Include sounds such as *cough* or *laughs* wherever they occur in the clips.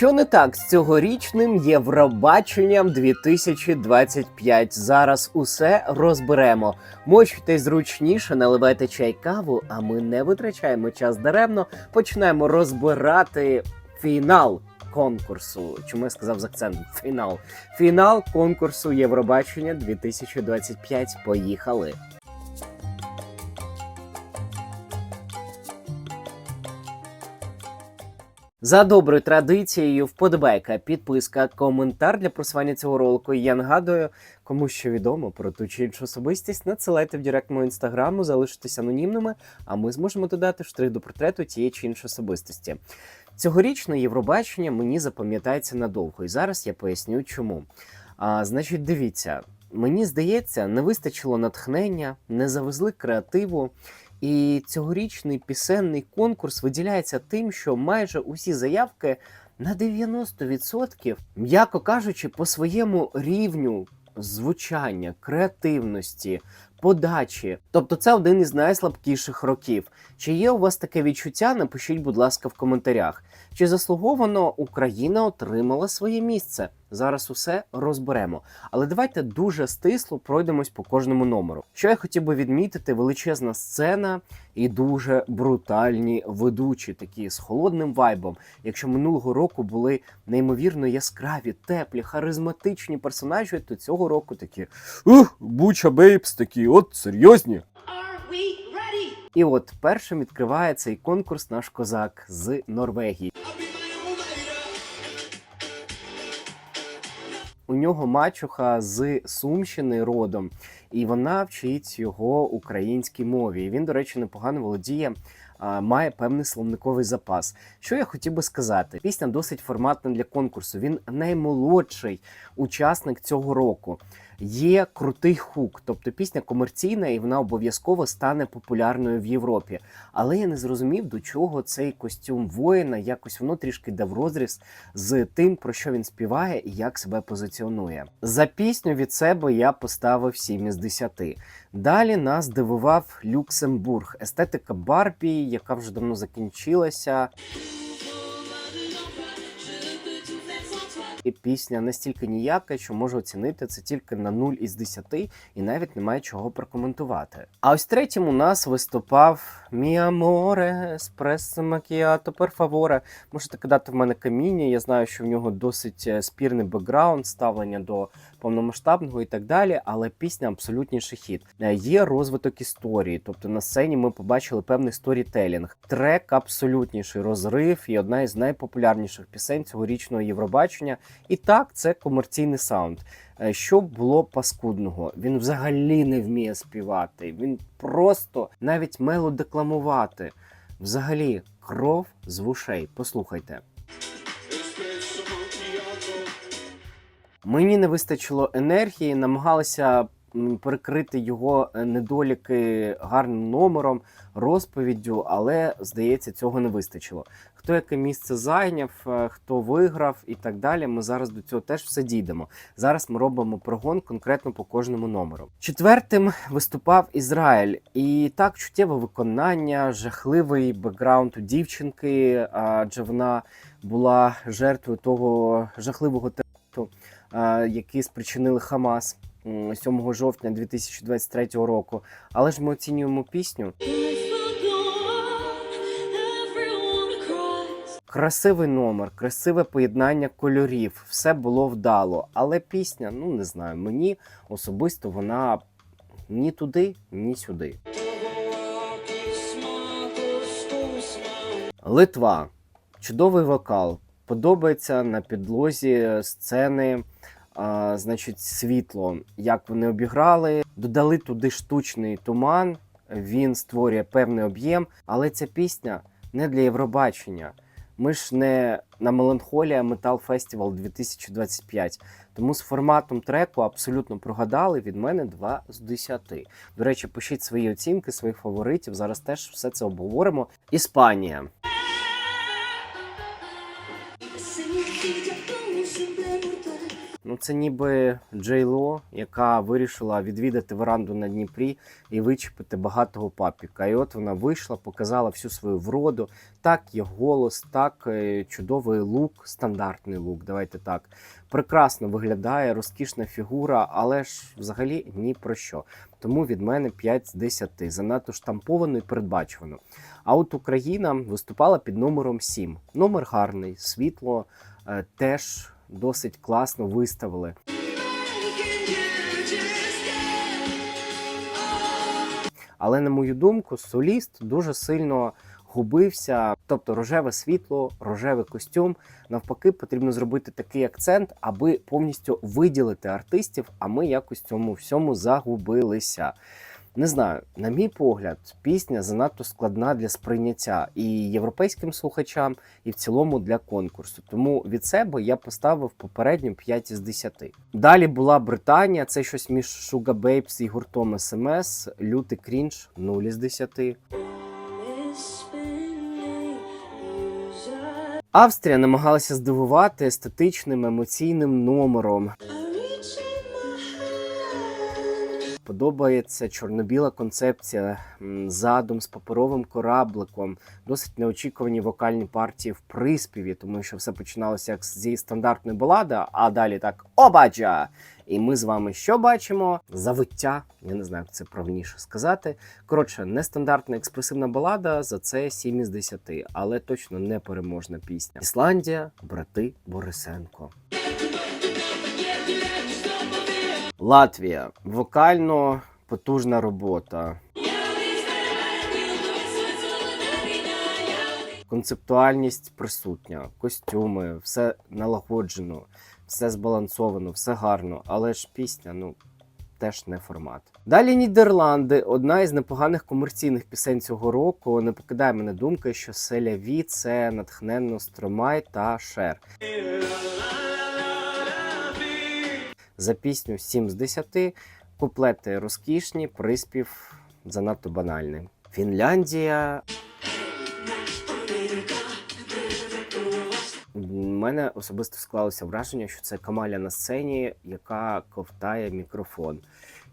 Що не так з цьогорічним Євробаченням 2025? Зараз усе розберемо. Мочуйте зручніше, наливайте чай каву, а ми не витрачаємо час даремно. Починаємо розбирати фінал конкурсу. Чому я сказав з акцентом? Фінал. Фінал конкурсу Євробачення 2025. Поїхали. За доброю традицією, вподобайка, підписка, коментар для просування цього ролику. Я нагадую, кому що відомо про ту чи іншу особистість, надсилайте в директ мого інстаграму, залишитесь анонімними, а ми зможемо додати штрих до портрету тієї чи іншої особистості. Цьогорічне Євробачення мені запам'ятається надовго, і зараз я поясню, чому. А, значить, дивіться, мені здається, не вистачило натхнення, не завезли креативу. І цьогорічний пісенний конкурс виділяється тим, що майже усі заявки на 90%, м'яко кажучи, по своєму рівню звучання, креативності, подачі. Тобто це один із найслабкіших років. Чи є у вас таке відчуття? Напишіть, будь ласка, в коментарях. Чи заслуговано Україна отримала своє місце? Зараз усе розберемо. Але давайте дуже стисло пройдемось по кожному номеру. Що я хотів би відмітити: величезна сцена і дуже брутальні ведучі, такі з холодним вайбом. Якщо минулого року були неймовірно яскраві, теплі, харизматичні персонажі, то цього року такі ух, буча бейбс, такі от серйозні. І от першим відкриває цей конкурс наш козак з Норвегії. У нього мачуха з Сумщини родом, і вона вчить його українській мові. І він, до речі, непогано володіє. Має певний словниковий запас. Що я хотів би сказати? Пісня досить форматна для конкурсу. Він наймолодший учасник цього року. Є крутий хук, тобто пісня комерційна, і вона обов'язково стане популярною в Європі. Але я не зрозумів, до чого цей костюм воїна якось воно трішки йде в розріз з тим, про що він співає і як себе позиціонує. За пісню від себе я поставив 7 із 10. Далі нас дивував Люксембург, естетика Барбі, яка вже давно закінчилася. І пісня настільки ніяка, що можу оцінити це тільки на 0 із 10 і навіть немає чого прокоментувати. А ось третім у нас виступав Міаморе, еспресо макіато, перфаворе. Можете кидати в мене каміння. Я знаю, що в нього досить е, спірний бекграунд, ставлення до повномасштабного і так далі, але пісня абсолютніший хіт. Е, Є розвиток історії, тобто на сцені ми побачили певний сторітелінг. Трек абсолютніший розрив і одна із найпопулярніших пісень цьогорічного Євробачення. І так, це комерційний саунд. Е, Що було паскудного? Він взагалі не вміє співати. Він просто навіть мелодекламувати. Взагалі, кров з вушей. Послухайте. Мені не вистачило енергії, намагалися перекрити його е, недоліки гарним номером, розповіддю, але здається, цього не вистачило. Хто яке місце зайняв, е, хто виграв і так далі. Ми зараз до цього теж все дійдемо. Зараз ми робимо прогон конкретно по кожному номеру. Четвертим виступав Ізраїль, і так чуттєве виконання, жахливий бекграунд у дівчинки, адже вона була жертвою того жахливого теракту, який спричинили Хамас. М, 7 жовтня 2023 року. Але ж ми оцінюємо пісню. Красивий номер, красиве поєднання кольорів, все було вдало. Але пісня, ну не знаю, мені особисто вона ні туди, ні сюди. Литва. Чудовий вокал. Подобається на підлозі сцени, а, значить, світло, як вони обіграли. Додали туди штучний туман, він створює певний об'єм, але ця пісня не для Євробачення. Ми ж не на Меланхолія Метал Фестивал 2025. Тому з форматом треку абсолютно прогадали. Від мене 2 з 10. До речі, пишіть свої оцінки, своїх фаворитів. Зараз теж все це обговоримо. Іспанія. Це ніби Джейло, яка вирішила відвідати веранду на Дніпрі і вичепити багатого папіка. І от вона вийшла, показала всю свою вроду. Так, є голос, так, е, чудовий лук, стандартний лук. Давайте так. Прекрасно виглядає, розкішна фігура, але ж взагалі ні про що. Тому від мене 5 з 10. Занадто штамповано і передбачувано. А от Україна виступала під номером 7. Номер гарний, світло е, теж досить класно виставили. Але на мою думку, соліст дуже сильно губився. Тобто рожеве світло, рожевий костюм. Навпаки, потрібно зробити такий акцент, аби повністю виділити артистів. А ми якось цьому всьому загубилися. Не знаю, на мій погляд, пісня занадто складна для сприйняття і європейським слухачам, і в цілому для конкурсу. Тому від себе я поставив попередню 5 із 10. Далі була Британія, це щось між Sugar Babes і гуртом SMS, лютий крінж 0 із 10. Австрія намагалася здивувати естетичним емоційним номером. Подобається чорно-біла концепція, задум з паперовим корабликом, досить неочікувані вокальні партії в приспіві, тому що все починалося як зі стандартної балади, а далі так обаджа! І ми з вами що бачимо? Завиття. Я не знаю, як це правніше сказати. Коротше, нестандартна експресивна балада за це 7 із 10, але точно не переможна пісня. Ісландія, брати Борисенко. Латвія. Вокально потужна робота. Концептуальність присутня, костюми, все налагоджено, все збалансовано, все гарно, але ж пісня, ну. Теж не формат. Далі Нідерланди. Одна із непоганих комерційних пісень цього року. Не покидає мене думки, що Селя Ві це натхненно Стромай та Шер. За пісню 7 з 10, куплети розкішні, приспів занадто банальний. Фінляндія. У мене особисто склалося враження, що це Камаля на сцені, яка ковтає мікрофон.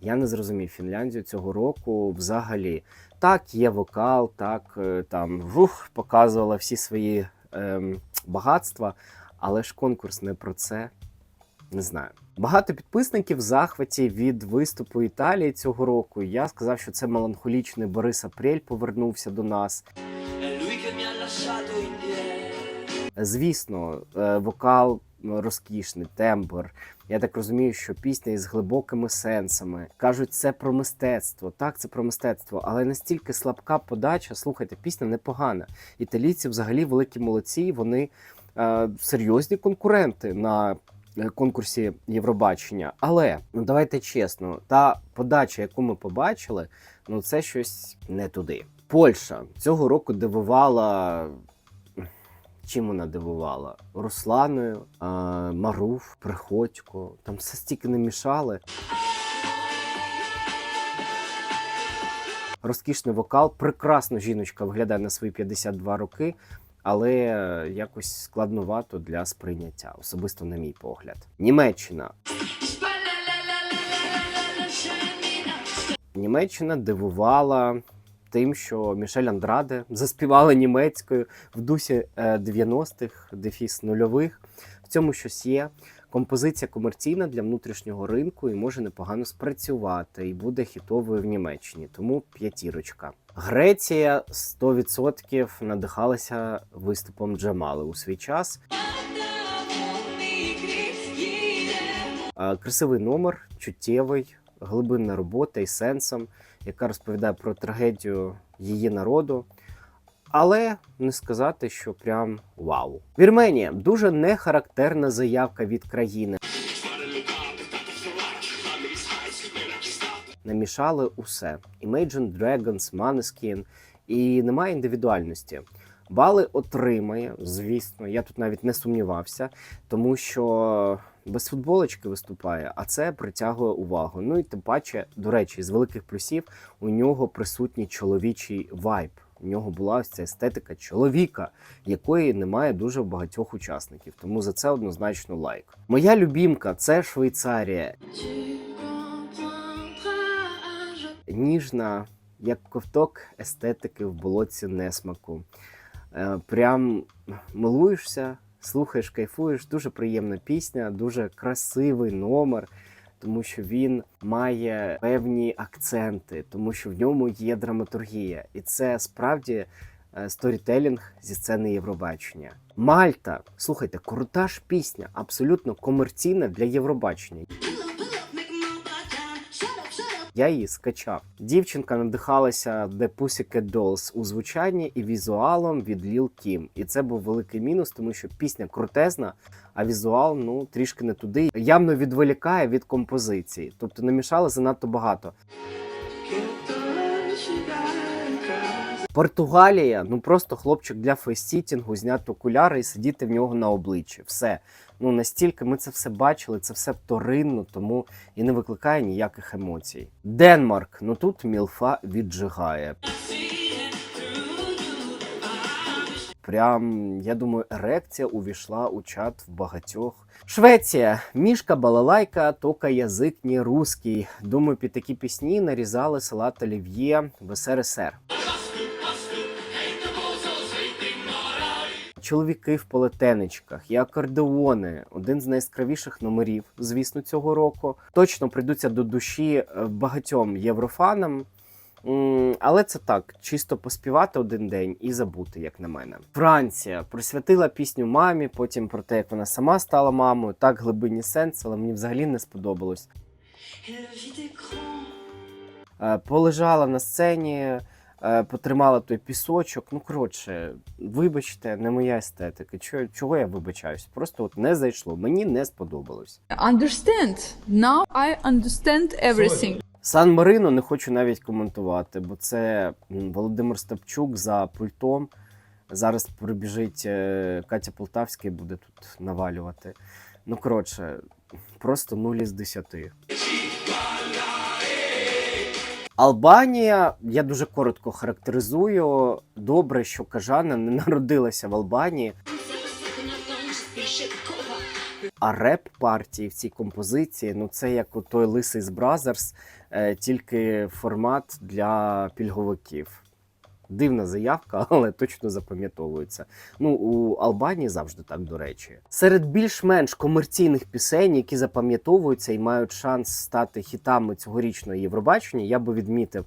Я не зрозумів Фінляндію цього року взагалі. Так, є вокал, так е, там вух, показувала всі свої ем, багатства, але ж конкурс не про це. Не знаю. Багато підписників в захваті від виступу Італії цього року. Я сказав, що це меланхолічний Борис Апрель повернувся до нас. Звісно, е, вокал розкішний, тембр. Я так розумію, що пісня із глибокими сенсами. Кажуть, це про мистецтво. Так, це про мистецтво, але настільки слабка подача. Слухайте, пісня непогана. Італійці взагалі великі молодці. Вони е, серйозні конкуренти на конкурсі Євробачення. Але ну давайте чесно, та подача, яку ми побачили, ну це щось не туди. Польща цього року дивувала. Чим вона дивувала? Русланою, Маруф, Приходько. Там все стільки не мішали. Розкішний вокал, прекрасно жіночка виглядає на свої 52 роки, але якось складновато для сприйняття, особисто на мій погляд. Німеччина. Німеччина дивувала тим, що Мішель Андраде заспівала німецькою в дусі е, 90-х, дефіс нульових. В цьому щось є. Композиція комерційна для внутрішнього ринку і може непогано спрацювати, і буде хітовою в Німеччині. Тому п'ятірочка. Греція 100% надихалася виступом Джамали у свій час. Красивий номер, чуттєвий, глибинна робота і сенсом, яка розповідає про трагедію її народу. Але не сказати, що прям вау. Вірменія дуже нехарактерна заявка від країни. Намішали усе: Imagine Dragons, Maneskin, і немає індивідуальності. Бали отримає, звісно, я тут навіть не сумнівався, тому що без футболочки виступає, а це притягує увагу. Ну і тим паче, до речі, з великих плюсів у нього присутній чоловічий вайб У нього була ось ця естетика чоловіка, якої немає дуже багатьох учасників. Тому за це однозначно лайк. Моя любімка це Швейцарія. Ніжна, як ковток естетики в болотці несмаку. Е, Прям милуєшся, слухаєш, кайфуєш. Дуже приємна пісня, дуже красивий номер, тому що він має певні акценти, тому що в ньому є драматургія. І це справді е, сторітелінг зі сцени Євробачення. Мальта, слухайте, крута ж пісня, абсолютно комерційна для Євробачення. Я її скачав. Дівчинка надихалася The Pussycat Dolls у звучанні і візуалом від Lil Kim. І це був великий мінус, тому що пісня крутезна, а візуал ну трішки не туди. Явно відволікає від композиції, тобто намішали занадто багато. Португалія, ну просто хлопчик для фейсітінгу, зняти окуляри і сидіти в нього на обличчі. Все. Ну настільки ми це все бачили, це все вторинно, тому і не викликає ніяких емоцій. Денмарк, ну тут мілфа віджигає. Прям, я думаю, ерекція увійшла у чат в багатьох. Швеція, мішка балалайка, тока язик не русський. Думаю, під такі пісні нарізали салат олів'є в СРСР. Чоловіки в полотенечках і акордеони один з найяскравіших номерів, звісно, цього року. Точно прийдуться до душі е, багатьом єврофанам. Але це так, чисто поспівати один день і забути, як на мене. Франція присвятила пісню мамі, потім про те, як вона сама стала мамою. Так глибинні сенс, але мені взагалі не сподобалось. Е, Полежала на сцені, е, потримала той пісочок. Ну, коротше, вибачте, не моя естетика. Чого, чого я вибачаюсь? Просто от не зайшло. Мені не сподобалось. Understand. Now I understand everything. Сан Марино не хочу навіть коментувати, бо це Володимир Стапчук за пультом. Зараз прибіжить е, Катя Полтавська і буде тут навалювати. Ну, коротше, просто 0 із 10. Албанія, я дуже коротко характеризую. Добре, що Кажана не народилася в Албанії. А реп партії в цій композиції ну це як у той лисий з Бразерс, е, тільки формат для пільговиків. Дивна заявка, *laughs* але точно запам'ятовується. Ну, у Албанії завжди так, до речі. Серед більш-менш комерційних пісень, які запам'ятовуються і мають шанс стати хітами цьогорічного Євробачення, я би відмітив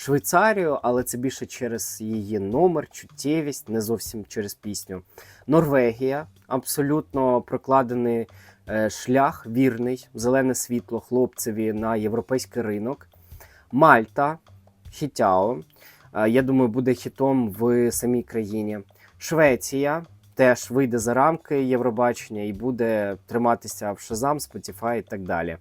Швейцарію, але це більше через її номер, чуттєвість, не зовсім через пісню. Норвегія абсолютно прокладений е, шлях вірний, зелене світло хлопцеві на європейський ринок. Мальта, Хітяо. е, Я думаю, буде хітом в самій країні. Швеція теж вийде за рамки Євробачення і буде триматися в Шазам, Spotify і так далі.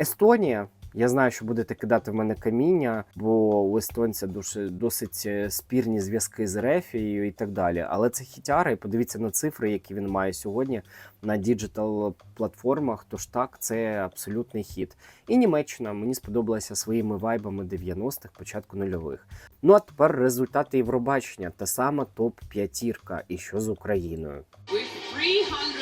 Естонія. Я знаю, що будете кидати в мене каміння, бо у естонця досить е, спірні зв'язки з Рефією і так далі. Але це хітяра, і подивіться на цифри, які він має сьогодні на діджитал платформах. Тож так, це абсолютний хіт. І Німеччина мені сподобалася своїми вайбами 90-х, початку нульових. Ну а тепер результати Євробачення та сама топ п'ятірка. І що з Україною? with 357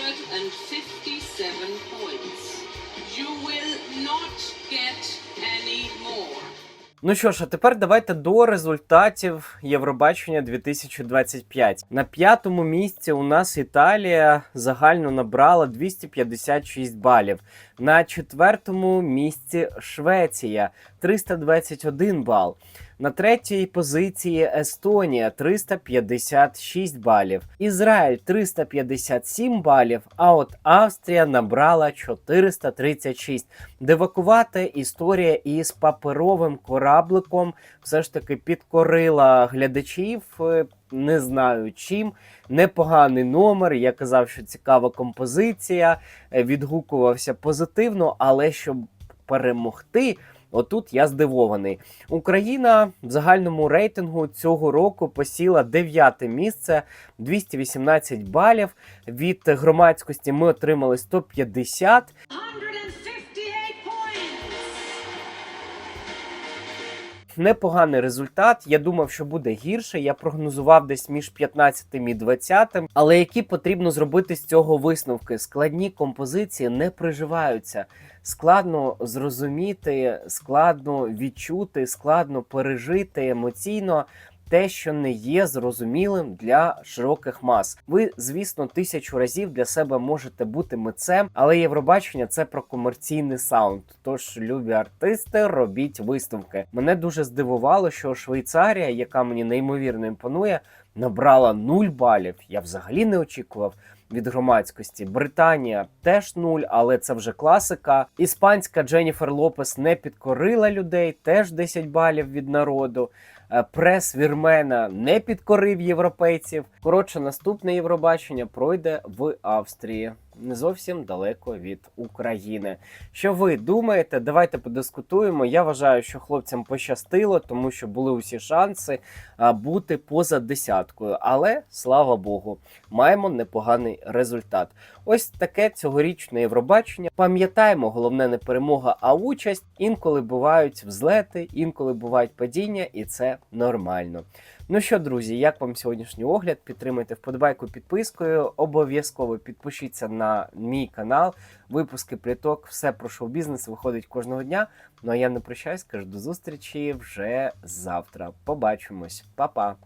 Ну що ж, а тепер давайте до результатів Євробачення 2025. На п'ятому місці у нас Італія загально набрала 256 балів. На четвертому місці Швеція 321 бал. На третій позиції Естонія 356 балів. Ізраїль 357 балів. А от Австрія набрала 436. Дивакувата історія із паперовим корабликом все ж таки підкорила глядачів. Не знаю чим. Непоганий номер. Я казав, що цікава композиція. е, Відгукувався позитивно, але щоб перемогти. Отут я здивований. Україна в загальному рейтингу цього року посіла дев'яте місце, 218 балів. Від громадськості ми отримали 150. Непоганий результат. Я думав, що буде гірше. Я прогнозував десь між 15 і 20, але які потрібно зробити з цього висновки? Складні композиції не приживаються. Складно зрозуміти, складно відчути, складно пережити емоційно те, що не є зрозумілим для широких мас. Ви, звісно, тисячу разів для себе можете бути митцем, але Євробачення це про комерційний саунд. Тож, любі артисти, робіть висновки. Мене дуже здивувало, що Швейцарія, яка мені неймовірно імпонує, набрала 0 балів. Я взагалі не очікував. Від громадськості Британія теж нуль, але це вже класика. Іспанська Дженніфер Лопес не підкорила людей, теж 10 балів від народу. Е, Прес Вірмена не підкорив європейців. Коротше, наступне Євробачення пройде в Австрії, зовсім далеко від України. Що ви думаєте? Давайте подискутуємо. Я вважаю, що хлопцям пощастило, тому що були усі шанси бути поза десяткою. Але слава Богу, маємо непоганий результат. Ось таке цьогорічне Євробачення. Пам'ятаємо, головне не перемога, а участь. Інколи бувають взлети, інколи бувають падіння, і це нормально. Ну що, друзі, як вам сьогоднішній огляд? Підтримайте вподобайку підпискою. Обов'язково підпишіться на мій канал. Випуски пліток, все про шоу-бізнес виходить кожного дня. Ну а я не прощаюсь, кажу до зустрічі вже завтра. Побачимось, Па-па!